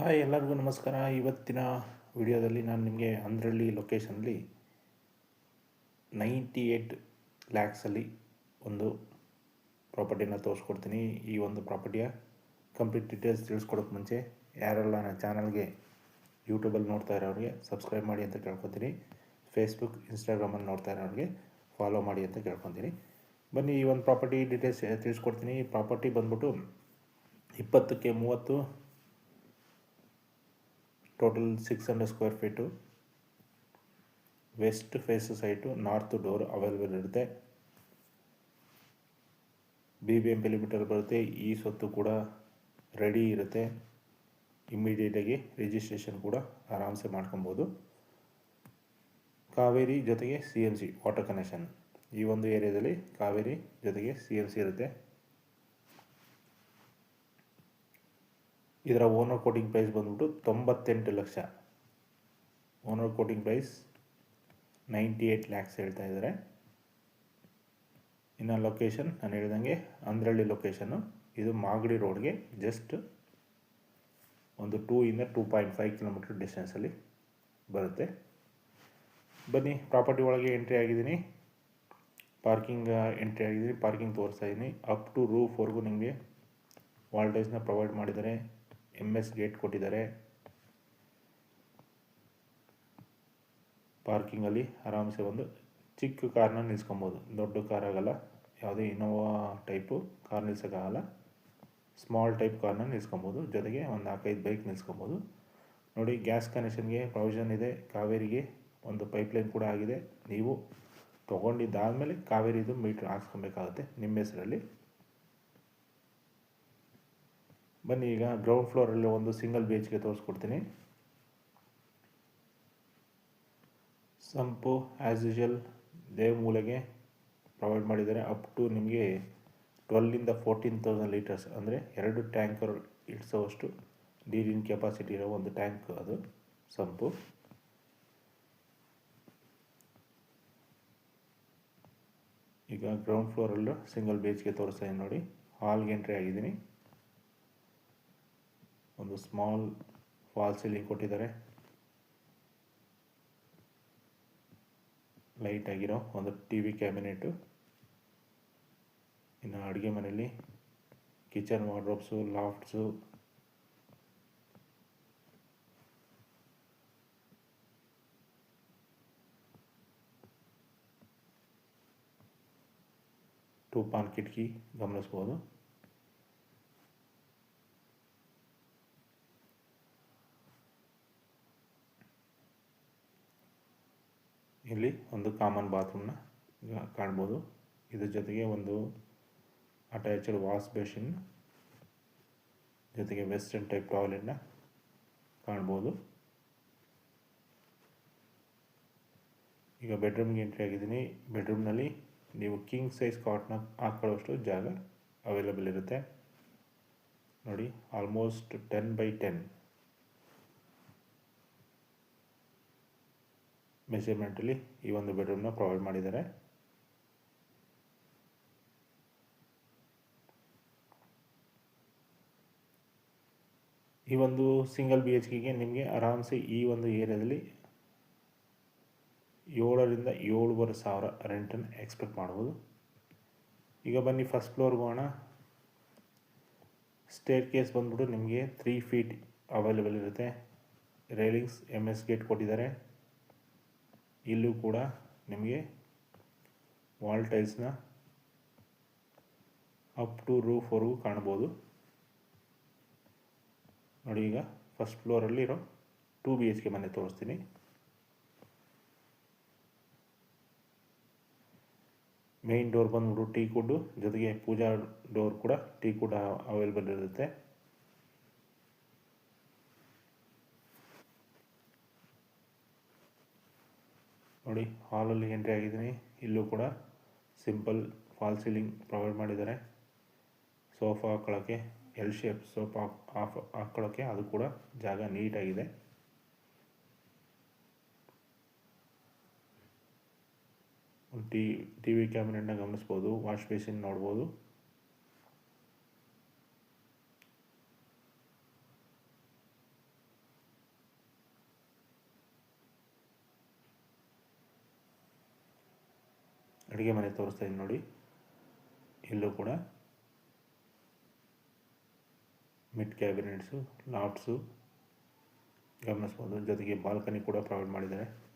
Hi, ಎಲ್ಲರಿಗೂ ನಮಸ್ಕಾರ. ಇವತ್ತಿನ ವಿಡಿಯೋದಲ್ಲಿ ನಾನು ನಿಮಗೆ ಅಂದ್ರಳ್ಳಿ ಲೊಕೇಶನಲ್ಲಿ ನೈಂಟಿ ಏಯ್ಟ್ ಲ್ಯಾಕ್ಸಲ್ಲಿ ಒಂದು ಪ್ರಾಪರ್ಟಿನ ತೋರಿಸ್ಕೊಡ್ತೀನಿ. ಈ ಒಂದು ಪ್ರಾಪರ್ಟಿಯ ಕಂಪ್ಲೀಟ್ ಡೀಟೇಲ್ಸ್ ತಿಳಿಸ್ಕೊಡೋಕೆ ಮುಂಚೆ ಯಾರೆಲ್ಲ ನನ್ನ ಚಾನಲ್ಗೆ ಯೂಟ್ಯೂಬಲ್ಲಿ ನೋಡ್ತಾ ಇರೋರಿಗೆ ಸಬ್ಸ್ಕ್ರೈಬ್ ಮಾಡಿ ಅಂತ ಕೇಳ್ಕೊತೀನಿ. ಫೇಸ್ಬುಕ್ ಇನ್ಸ್ಟಾಗ್ರಾಮಲ್ಲಿ ನೋಡ್ತಾ ಇರೋರಿಗೆ ಫಾಲೋ ಮಾಡಿ ಅಂತ ಕೇಳ್ಕೊತೀನಿ. ಬನ್ನಿ, ಈ ಒಂದು ಪ್ರಾಪರ್ಟಿ ಡೀಟೇಲ್ಸ್ ತಿಳಿಸ್ಕೊಡ್ತೀನಿ. ಈ ಪ್ರಾಪರ್ಟಿ ಬಂದ್ಬಿಟ್ಟು ಇಪ್ಪತ್ತಕ್ಕೆ ಮೂವತ್ತು total six hundred square feet west face site north door available ಇರುತ್ತೆ. ಬಿ ಬಿ ಎಂ ಪಿಲಿಮೀಟರ್ ಬರುತ್ತೆ. ಈ ಸ್ವತ್ತು ಕೂಡ ರೆಡಿ ಇರುತ್ತೆ. ಇಮ್ಮಿಡಿಯೇಟಾಗಿ ರಿಜಿಸ್ಟ್ರೇಷನ್ ಕೂಡ ಆರಾಮ್ಸೆ ಮಾಡ್ಕೊಬೋದು. ಕಾವೇರಿ ಜೊತೆಗೆ C M C water connection ಈ ಒಂದು ಏರಿಯಾದಲ್ಲಿ ಕಾವೇರಿ ಜೊತೆಗೆ ಸಿ ಎಂ ಸಿ ಇರುತ್ತೆ. ಇದರ ಓನರ್ ಕೋಟಿಂಗ್ ಪ್ರೈಸ್ ಬಂದ್ಬಿಟ್ಟು ತೊಂಬತ್ತೆಂಟು lakh. Owner quoting price ninety eight lakhs ಹೇಳ್ತಾ ಇದ್ದಾರೆ. ಇನ್ನು ಲೊಕೇಶನ್ ನಾನು ಹೇಳ್ದಂಗೆ ಅಂದ್ರಳ್ಳಿ ಲೊಕೇಶನ್ನು ಇದು ಮಾಗಡಿ ರೋಡ್ಗೆ ಜಸ್ಟ್ ಒಂದು ಟೂ ಇಂದ ಟೂ ಪಾಯಿಂಟ್ ಫೈವ್ ಕಿಲೋಮೀಟ್ರ್ ಡಿಸ್ಟೆನ್ಸಲ್ಲಿ ಬರುತ್ತೆ. ಬನ್ನಿ ಪ್ರಾಪರ್ಟಿ ಒಳಗೆ ಎಂಟ್ರಿ ಆಗಿದ್ದೀನಿ. ಪಾರ್ಕಿಂಗ್ ಎಂಟ್ರಿ ಆಗಿದ್ದೀನಿ ಪಾರ್ಕಿಂಗ್ ತೋರಿಸ್ತಾ ಇದ್ದೀನಿ. ಅಪ್ ಟು ರೂಫ್ವರೆಗೂ ನಿಮಗೆ ವಾಲ್ಟೇಜ್ನ ಪ್ರೊವೈಡ್ ಮಾಡಿದ್ದಾರೆ. ಎಂ ಎಸ್ ಗೇಟ್ ಕೊಟ್ಟಿದ್ದಾರೆ. ಪಾರ್ಕಿಂಗಲ್ಲಿ ಆರಾಮ್ಸೆ ಒಂದು ಚಿಕ್ಕ ಕಾರ್ನ ನಿಲ್ಸ್ಕೊಬೋದು. ದೊಡ್ಡ ಕಾರ್ ಆಗಲ್ಲ. ಯಾವುದೇ ಇನೋವಾ ಟೈಪು ಕಾರ್ ನಿಲ್ಸೋಕ್ಕಾಗಲ್ಲ. ಸ್ಮಾಲ್ ಟೈಪ್ ಕಾರ್ನ ನಿಲ್ಸ್ಕೊಬೋದು. ಜೊತೆಗೆ ಒಂದು ನಾಲ್ಕೈದು ಬೈಕ್ ನಿಲ್ಸ್ಕೊಬೋದು. ನೋಡಿ ಗ್ಯಾಸ್ ಕನೆಕ್ಷನ್ಗೆ ಪ್ರೊವಿಷನ್ ಇದೆ. ಕಾವೇರಿಗೆ ಒಂದು ಪೈಪ್ಲೈನ್ ಕೂಡ ಆಗಿದೆ. ನೀವು ತೊಗೊಂಡಿದ್ದಾದಮೇಲೆ ಕಾವೇರಿದು ಮೀಟ್ರ್ ಹಾಕ್ಸ್ಕೊಬೇಕಾಗುತ್ತೆ. ನಿಮ್ಮ ಹೆಸರಲ್ಲಿ. ಬನ್ನಿ ಈಗ ಗ್ರೌಂಡ್ ಫ್ಲೋರಲ್ಲಿ ಒಂದು ಸಿಂಗಲ್ ಬಿ ಎಚ್ ಕೆ ತೋರಿಸ್ಕೊಡ್ತೀನಿ. ಸಂಪು ಆ್ಯಸ್ ಯೂಶಲ್ ದೇವ್ ಮೂಲೆಗೆ ಪ್ರೊವೈಡ್ ಮಾಡಿದ್ದಾರೆ. ಅಪ್ ಟು ನಿಮಗೆ ಟ್ವೆಲ್ಲಿಂದ ಫೋರ್ಟೀನ್ ತೌಸಂಡ್ ಲೀಟರ್ಸ್ ಅಂದರೆ ಎರಡು ಟ್ಯಾಂಕರ್ ಇಡ್ಸೋವಷ್ಟು ನೀರಿನ ಕೆಪಾಸಿಟಿ ಇರೋ ಒಂದು ಟ್ಯಾಂಕ್ ಅದು ಸಂಪು. ಈಗ ಗ್ರೌಂಡ್ ಫ್ಲೋರಲ್ಲೂ ಸಿಂಗಲ್ ಬೇಚ್ಗೆ ತೋರಿಸ್ತಾ ನೋಡಿ. ಹಾಲ್ಗೆ ಎಂಟ್ರಿ ಆಗಿದ್ದೀನಿ. ಒಂದು ಸ್ಮಾಲ್ ಫಾಲ್ ಸೀಲಿಂಗ್ ಕೊಟ್ಟಿದ್ದಾರೆ. ಲೈಟ್ ಆಗಿರೋ ಒಂದು ಟಿ ವಿ ಕ್ಯಾಬಿನೆಟು ಇನ್ನು ಅಡುಗೆ ಮನೆಯಲ್ಲಿ kitchen wardrobes lofts two pane ಕಿಟಕಿ ಗಮನಿಸ್ಬೋದು. ಇಲ್ಲಿ ಒಂದು ಕಾಮನ್ ಬಾತ್ರೂಮ್ನ ಕಾಣ್ಬೋದು. ಇದ್ರ ಜೊತೆಗೆ ಒಂದು ಅಟ್ಯಾಚ್ಡ್ ವಾಶ್ ಬೇಸಿನ್ ಜೊತೆಗೆ ವೆಸ್ಟರ್ನ್ ಟೈಪ್ ಟಾಯ್ಲೆಟ್ನ ಕಾಣ್ಬೋದು. ಈಗ ಬೆಡ್ರೂಮ್ಗೆ ಎಂಟ್ರಿ ಆಗಿದ್ದೀನಿ. ಬೆಡ್ರೂಮ್ನಲ್ಲಿ ನೀವು ಕಿಂಗ್ ಸೈಜ್ ಕಾಟ್ನ ಹಾಕೊಳ್ಳೋಷ್ಟು ಜಾಗ ಅವೈಲಬಲ್ ಇರುತ್ತೆ. ನೋಡಿ ಆಲ್ಮೋಸ್ಟ್ ಟೆನ್ ಬೈ ಟೆನ್ ಮೆಷರ್ಮೆಂಟಲ್ಲಿ ಈ ಒಂದು ಬೆಡ್ರೂಮ್ನ ಪ್ರೊವೈಡ್ ಮಾಡಿದ್ದಾರೆ. ಈ ಒಂದು ಸಿಂಗಲ್ ಬಿ ಎಚ್ ಕೆಗೆ ನಿಮಗೆ ಆರಾಮ್ಸೆ ಈ ಒಂದು ಏರಿಯಾದಲ್ಲಿ ಏಳರಿಂದ ಏಳುವರೆ ಸಾವಿರ ರೆಂಟನ್ನು ಎಕ್ಸ್ಪೆಕ್ಟ್ ಮಾಡ್ಬೋದು ಈಗ ಬನ್ನಿ ಫಸ್ಟ್ ಫ್ಲೋರ್ಗೆ ಹೋಗೋಣ. ಸ್ಟೇರ್ ಕೇಸ್ ಬಂದ್ಬಿಟ್ಟು ನಿಮಗೆ ತ್ರೀ ಫೀಟ್ ಅವೈಲೇಬಲ್ ಇರುತ್ತೆ. ರೈಲಿಂಗ್ಸ್ ಎಂ ಎಸ್ ಗೇಟ್ ಕೊಟ್ಟಿದ್ದಾರೆ. ಇಲ್ಲೂ ಕೂಡ ನಿಮಗೆ ವಾಲ್ ಟೈಲ್ಸ್ನ ಅಪ್ ಟು ರೂಫ್ವರೆಗೂ ಕಾಣ್ಬೋದು. ನೋಡಿ ಈಗ ಫಸ್ಟ್ ಫ್ಲೋರಲ್ಲಿ ಇರೋ ಟೂ ಬಿ ಎಚ್ ಕೆ ಮನೆ ತೋರಿಸ್ತೀನಿ. ಮೇನ್ ಡೋರ್ ಬಂದ್ಬಿಟ್ಟು ಟೀ ಕುಡ್ಡು ಜೊತೆಗೆ ಪೂಜಾ ಡೋರ್ ಕೂಡ ಟೀ ಕುಡ್ ಅವೈಲೇಬಲ್ ಇರುತ್ತೆ. ನೋಡಿ, ಹಾಲಲ್ಲಿ ಎಂಟ್ರಿ ಆಗಿದ್ದೀನಿ. ಇಲ್ಲೂ ಕೂಡ ಸಿಂಪಲ್ ಫಾಲ್ ಸೀಲಿಂಗ್ ಪ್ರೊವೈಡ್ ಮಾಡಿದ್ದಾರೆ. ಸೋಫಾ ಹಾಕೊಳ್ಳೋಕ್ಕೆ ಎಲ್ ಶೇಪ್ ಸೋಫಾ ಆಫ್ ಹಾಕ್ಕೊಳ್ಳೋಕ್ಕೆ ಅದು ಕೂಡ ಜಾಗ ನೀಟಾಗಿದೆ. ಟಿ ಟಿ ವಿ ಕ್ಯಾಬಿನೆಟ್ನ ಗಮನಿಸ್ಬೋದು ವಾಶ್ ಬೇಸಿನ್ ನೋಡ್ಬೋದು. ಅಡುಗೆ ಮನೆ ತೋರಿಸ್ತಾ ನೋಡಿ. ಇಲ್ಲೂ ಕೂಡ ಮಿಡ್ ಕ್ಯಾಬಿನೆಟ್ಸು ಲಾಫ್ಟ್ಸು ಗಮನಿಸ್ಬೋದು. ಜೊತೆಗೆ ಬಾಲ್ಕನಿ ಕೂಡ ಪ್ರೊವೈಡ್ ಮಾಡಿದ್ದಾರೆ.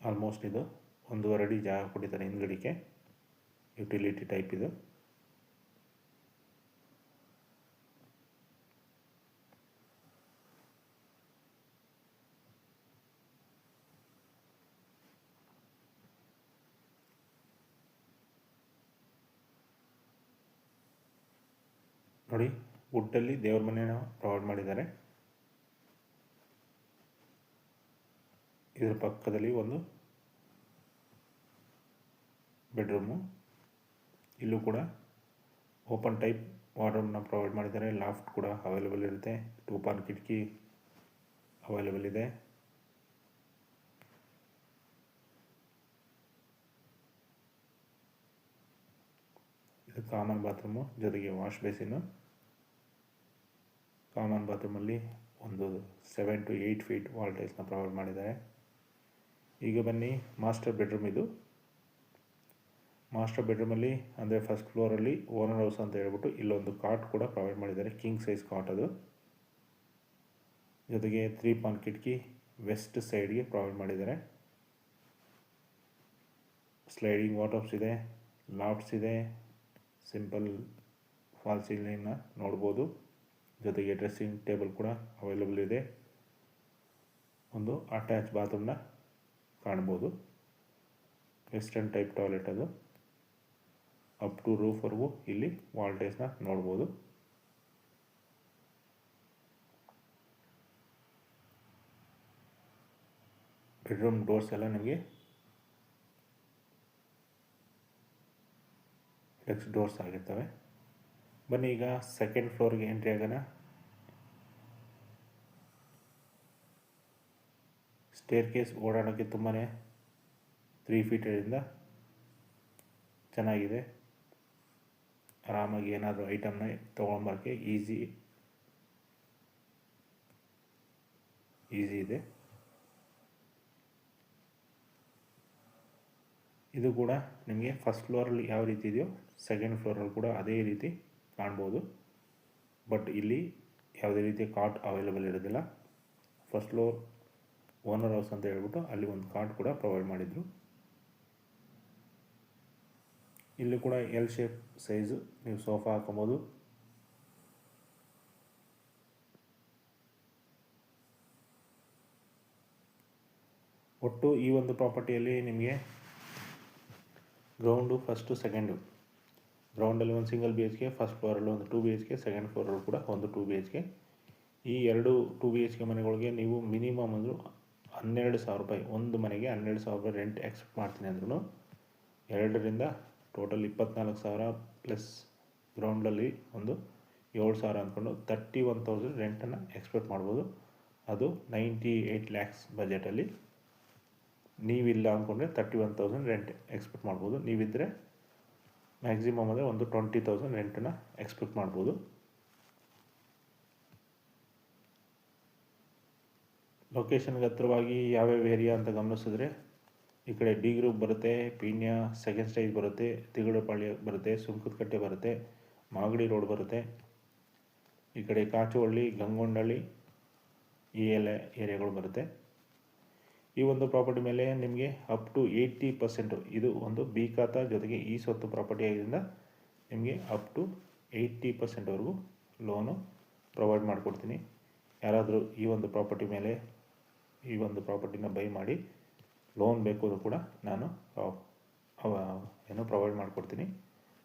ಆಲ್ಮೋಸ್ಟ್ ಇದು. ಒಂದೂವರೆ ಅಡಿ ಜಾಗ ಕೊಟ್ಟಿದ್ದಾರೆ ಹಿಂದ್ಗಡಿಕೆ ಯುಟಿಲಿಟಿ ಟೈಪ್ ಇದು. ನೋಡಿ ವುಡ್ಡಲ್ಲಿ ದೇವ್ರ ಮನೆನ ಪ್ರೊವೈಡ್ ಮಾಡಿದ್ದಾರೆ. ಇದರ ಪಕ್ಕದಲ್ಲಿ ಒಂದು ಬೆಡ್ರೂಮು. ಇಲ್ಲೂ ಕೂಡ ಓಪನ್ ಟೈಪ್ ವಾರ್ಡ್ರೂಮ್ನ ಪ್ರೊವೈಡ್ ಮಾಡಿದ್ದಾರೆ. ಲಾಫ್ಟ್ ಕೂಡ ಅವೈಲೇಬಲ್ ಇರುತ್ತೆ. ಟೂ ಪಾರ್ ಕಿಟಕಿ ಅವೈಲೇಬಲ್ ಇದೆ. ಇದು ಕಾಮನ್ ಬಾತ್ರೂಮು, ಜೊತೆಗೆ ವಾಶ್ ಬೇಸಿನ್ನು. ಕಾಮನ್ ಬಾತ್ರೂಮಲ್ಲಿ ಒಂದು seven to eight feet wall provide ಮಾಡಿದ್ದಾರೆ. ಈಗ ಬನ್ನಿ ಮಾಸ್ಟರ್ ಬೆಡ್ರೂಮ್ ಇದು. ಮಾಸ್ಟರ್ ಬೆಡ್ರೂಮಲ್ಲಿ ಅಂದರೆ ಫಸ್ಟ್ ಫ್ಲೋರಲ್ಲಿ ಓನರ್ ಹೌಸ್ ಅಂತ ಹೇಳ್ಬಿಟ್ಟು ಇಲ್ಲೊಂದು ಕಾಟ್ ಕೂಡ ಪ್ರೊವೈಡ್ ಮಾಡಿದ್ದಾರೆ ಕಿಂಗ್ ಸೈಜ್ ಕಾಟ್ ಅದು. ಜೊತೆಗೆ ತ್ರೀ ಪಾನ್ ಕಿಟಕಿ ವೆಸ್ಟ್ ಸೈಡ್ಗೆ ಪ್ರೊವೈಡ್ ಮಾಡಿದ್ದಾರೆ. ಸ್ಲೈಡಿಂಗ್ ವಾಟರ್ಸ್ ಇದೆ ಲಾಫ್ಟ್ಸ್ ಇದೆ ಸಿಂಪಲ್ ಫಾಲ್ ಸೀಲಿಂಗ್ನ ನೋಡ್ಬೋದು. ಜೊತೆಗೆ ಡ್ರೆಸ್ಸಿಂಗ್ ಟೇಬಲ್ ಕೂಡ ಅವೈಲೇಬಲ್ ಇದೆ. ಒಂದು ಅಟ್ಯಾಚ್ ಬಾತ್ರೂಮ್ನ ಕಾಣ್ಬೋದು. ವೆಸ್ಟರ್ನ್ ಟೈಪ್ ಟಾಯ್ಲೆಟ್ ಅದು. ಅಪ್ ಟು ರೂಫ್ವರೆಗೂ ಇಲ್ಲಿ ವಾಲ್ಟೇಜ್ನ ನೋಡ್ಬೋದು. ಬೆಡ್ರೂಮ್ ಡೋರ್ಸ್ ಎಲ್ಲ ನಿಮಗೆ ಫ್ಲೆಕ್ಸ್ ಡೋರ್ಸ್ ಆಗಿರ್ತವೆ. ಬನ್ನಿ ಈಗ ಸೆಕೆಂಡ್ ಫ್ಲೋರ್ಗೆ ಎಂಟ್ರಿ ಆಗೋಣ. ಸ್ಟೇರ್ ಕೇಸ್ ಓಡಾಡೋಕ್ಕೆ ತುಂಬಾ ತ್ರೀ ಫೀಟರಿಂದ ಚೆನ್ನಾಗಿದೆ. ಆರಾಮಾಗಿ ಏನಾದರೂ ಐಟಮ್ನ ತೊಗೊಂಬರೋಕ್ಕೆ ಈಸಿ ಈಸಿ ಇದೆ. ಇದು ಕೂಡ ನಿಮಗೆ ಫಸ್ಟ್ ಫ್ಲೋರಲ್ಲಿ ಯಾವ ರೀತಿ ಇದೆಯೋ ಸೆಕೆಂಡ್ ಫ್ಲೋರಲ್ಲಿ ಕೂಡ ಅದೇ ರೀತಿ ಕಾಣ್ಬೋದು. ಬಟ್ ಇಲ್ಲಿ ಯಾವುದೇ ರೀತಿಯ ಕಾಟ್ ಅವೈಲೇಬಲ್ ಇರೋದಿಲ್ಲ. ಫಸ್ಟ್ ಫ್ಲೋರ್ ಓನರ್ ಹೌಸ್ ಅಂತ ಹೇಳ್ಬಿಟ್ಟು ಅಲ್ಲಿ ಒಂದು ಕಾರ್ಡ್ ಕೂಡ ಪ್ರೊವೈಡ್ ಮಾಡಿದರು. ಇಲ್ಲಿ ಕೂಡ ಎಲ್ ಶೇಪ್ ಸೈಜು ನೀವು ಸೋಫಾ ಹಾಕೊಬೋದು ಒಟ್ಟು ಈ ಒಂದು ಪ್ರಾಪರ್ಟಿಯಲ್ಲಿ ನಿಮಗೆ ಗ್ರೌಂಡು ಫಸ್ಟು ಸೆಕೆಂಡು ಗ್ರೌಂಡಲ್ಲಿ ಒಂದು single B H K first ಫ್ಲೋರಲ್ಲಿ ಒಂದು two B H K second ಫ್ಲೋರಲ್ಲಿ ಕೂಡ ಒಂದು ಟೂ ಬಿ ಎಚ್ ಕೆ ಈ ಎರಡು ಟೂ ಬಿ ಎಚ್ ಕೆ ಮನೆಗಳಿಗೆ ನೀವು ಮಿನಿಮಮ್ ಅಂದರೂ ಹನ್ನೆರಡು ಸಾವಿರ ರೂಪಾಯಿ, ಒಂದು ಮನೆಗೆ ಹನ್ನೆರಡು ಸಾವಿರ ರೂಪಾಯಿ ರೆಂಟ್ ಎಕ್ಸ್ಪೆಕ್ಟ್ ಮಾಡ್ತೀನಿ ಅಂದ್ರೂ ಎರಡರಿಂದ ಟೋಟಲ್ ಇಪ್ಪತ್ನಾಲ್ಕು ಸಾವಿರ ಪ್ಲಸ್ ಗ್ರೌಂಡಲ್ಲಿ ಒಂದು ಏಳು ಸಾವಿರ ಅಂದ್ಕೊಂಡು ತರ್ಟಿ ಒನ್ ತೌಸಂಡ್ ರೆಂಟನ್ನು ಎಕ್ಸ್ಪೆಕ್ಟ್ ಮಾಡ್ಬೋದು. ಅದು ನೈಂಟಿ ಏಯ್ಟ್ ಲ್ಯಾಕ್ಸ್ ಬಜೆಟಲ್ಲಿ ನೀವಿಲ್ಲ ಅಂದ್ಕೊಂಡ್ರೆ thirty one thousand rent expect ಮಾಡ್ಬೋದು. ನೀವಿದ್ದರೆ ಮ್ಯಾಕ್ಸಿಮಮ್ ಅಂದರೆ ಒಂದು ಟ್ವೆಂಟಿ ತೌಸಂಡ್ ರೆಂಟನ್ನು ಎಕ್ಸ್ಪೆಕ್ಟ್ ಮಾಡ್ಬೋದು. ಲೊಕೇಶನ್ಗೆ ಹತ್ರವಾಗಿ ಯಾವ್ಯಾವ ಏರಿಯಾ ಅಂತ ಗಮನಿಸಿದ್ರೆ, ಈ ಕಡೆ ಡಿ ಗ್ರೂಪ್ ಬರುತ್ತೆ, ಪೀಣ್ಯ ಸೆಕೆಂಡ್ ಸ್ಟೇಜ್ ಬರುತ್ತೆ ತಿಗಡಪಾಳ್ಯ ಬರುತ್ತೆ, ಸುಂಕದಕಟ್ಟೆ ಬರುತ್ತೆ, ಮಾಗಡಿ ರೋಡ್ ಬರುತ್ತೆ. ಈ ಕಡೆ ಕಾಚುವಳ್ಳಿ, ಗಂಗೊಂಡಳ್ಳಿ, ಈ ಎಲ್ಲ ಏರಿಯಾಗಳು ಬರುತ್ತೆ. ಈ ಒಂದು ಪ್ರಾಪರ್ಟಿ ಮೇಲೆ ನಿಮಗೆ ಅಪ್ ಟು ಏಯ್ಟಿ ಪರ್ಸೆಂಟು ಇದು ಒಂದು ಬಿ ಖಾತಾ ಜೊತೆಗೆ ಈ ಸ್ವತ್ತು ಪ್ರಾಪರ್ಟಿ ಆಗಿದ್ದರಿಂದ ನಿಮಗೆ ಅಪ್ ಟು ಏಯ್ಟಿ ಪರ್ಸೆಂಟ್ವರೆಗೂ ಲೋನು ಪ್ರೊವೈಡ್ ಮಾಡಿಕೊಡ್ತೀನಿ. ಯಾರಾದರೂ ಈ ಒಂದು ಪ್ರಾಪರ್ಟಿ ಮೇಲೆ ಈ ಒಂದು ಪ್ರಾಪರ್ಟಿನ ಬೈ ಮಾಡಿ ಲೋನ್ ಬೇಕು ಅಂದರೂ ಕೂಡ ನಾನು ಏನು ಪ್ರೊವೈಡ್ ಮಾಡಿಕೊಡ್ತೀನಿ.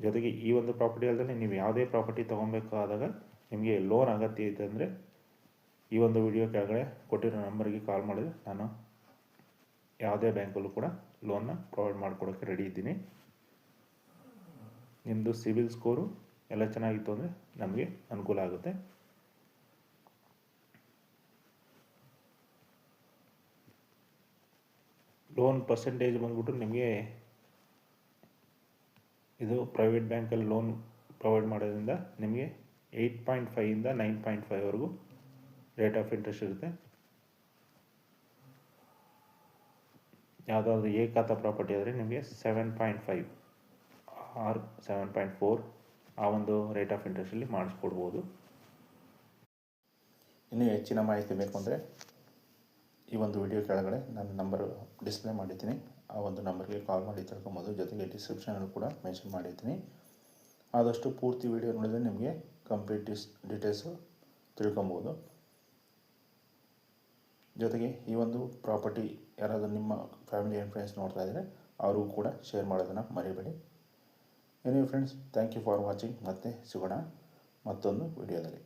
ಜೊತೆಗೆ ಈ ಒಂದು ಪ್ರಾಪರ್ಟಿ ಅಲ್ಲದೆ ನೀವು ಯಾವುದೇ ಪ್ರಾಪರ್ಟಿ ತೊಗೊಬೇಕಾದಾಗ ನಿಮಗೆ ಲೋನ್ ಅಗತ್ಯ ಇದೆ ಅಂದರೆ ಈ ಒಂದು ವಿಡಿಯೋ ಕೆಳಗಡೆ ಕೊಟ್ಟಿರೋ ನಂಬರ್ಗೆ ಕಾಲ್ ಮಾಡಿದರೆ ನಾನು ಯಾವುದೇ ಬ್ಯಾಂಕಲ್ಲೂ ಕೂಡ ಲೋನ್ನ ಪ್ರೊವೈಡ್ ಮಾಡಿಕೊಡೋಕ್ಕೆ ರೆಡಿ ಇದ್ದೀನಿ. ನಿಮ್ಮದು ಸಿಬಿಲ್ ಸ್ಕೋರು ಎಲ್ಲ ಚೆನ್ನಾಗಿತ್ತು ಅಂದರೆ ನಮಗೆ ಅನುಕೂಲ ಆಗುತ್ತೆ. ಲೋನ್ ಪರ್ಸೆಂಟೇಜ್ ಬಂದ್ಬಿಟ್ಟು ನಿಮಗೆ ಇದು ಪ್ರೈವೇಟ್ ಬ್ಯಾಂಕಲ್ಲಿ ಲೋನ್ ಪ್ರೊವೈಡ್ ಮಾಡೋದ್ರಿಂದ ನಿಮಗೆ ಏಯ್ಟ್ ಪಾಯಿಂಟ್ ಫೈವಿಂದ ನೈನ್ ಪಾಯಿಂಟ್ ಫೈವ್ವರೆಗೂ ರೇಟ್ ಆಫ್ ಇಂಟ್ರೆಸ್ಟ್ ಇರುತ್ತೆ. ಯಾವುದಾದ್ರೂ ಏಕಾತ ಪ್ರಾಪರ್ಟಿ ಆದರೆ ನಿಮಗೆ seven point five or seven point four ಆ ಒಂದು ರೇಟ್ ಆಫ್ ಇಂಟ್ರೆಸ್ಟಲ್ಲಿ ಮಾಡಿಸ್ಕೊಡ್ಬೋದು. ಇನ್ನೂ ಹೆಚ್ಚಿನ ಮಾಹಿತಿ ಬೇಕು ಅಂದರೆ ಈ ಒಂದು ವಿಡಿಯೋ ಕೆಳಗಡೆ ನಾನು ನಂಬರ್ ಡಿಸ್ಪ್ಲೇ ಮಾಡಿದ್ದೀನಿ. ಆ ಒಂದು ನಂಬರ್ಗೆ ಕಾಲ್ ಮಾಡಿ ತಿಳ್ಕೊಬೋದು. ಜೊತೆಗೆ ಡಿಸ್ಕ್ರಿಪ್ಷನಲ್ಲಿ ಕೂಡ ಮೆನ್ಷನ್ ಮಾಡಿದ್ದೀನಿ. ಆದಷ್ಟು ಪೂರ್ತಿ ವಿಡಿಯೋ ನೋಡಿದರೆ ನಿಮಗೆ ಕಂಪ್ಲೀಟ್ ಡಿಸ್ ಡೀಟೇಲ್ಸು ತಿಳ್ಕೊಬೋದು. ಜೊತೆಗೆ ಈ ಒಂದು ಪ್ರಾಪರ್ಟಿ ಯಾರಾದರೂ ನಿಮ್ಮ ಫ್ಯಾಮಿಲಿ ಆ್ಯಂಡ್ ಫ್ರೆಂಡ್ಸ್ ನೋಡ್ತಾ ಇದ್ದರೆ ಅವರಿಗೂ ಕೂಡ ಶೇರ್ ಮಾಡೋದನ್ನು ಮರಿಬೇಡಿ. Any friends thank you for watching ಮತ್ತೆ ಸಿಗೋಣ ಮತ್ತೊಂದು ವಿಡಿಯೋದಲ್ಲಿ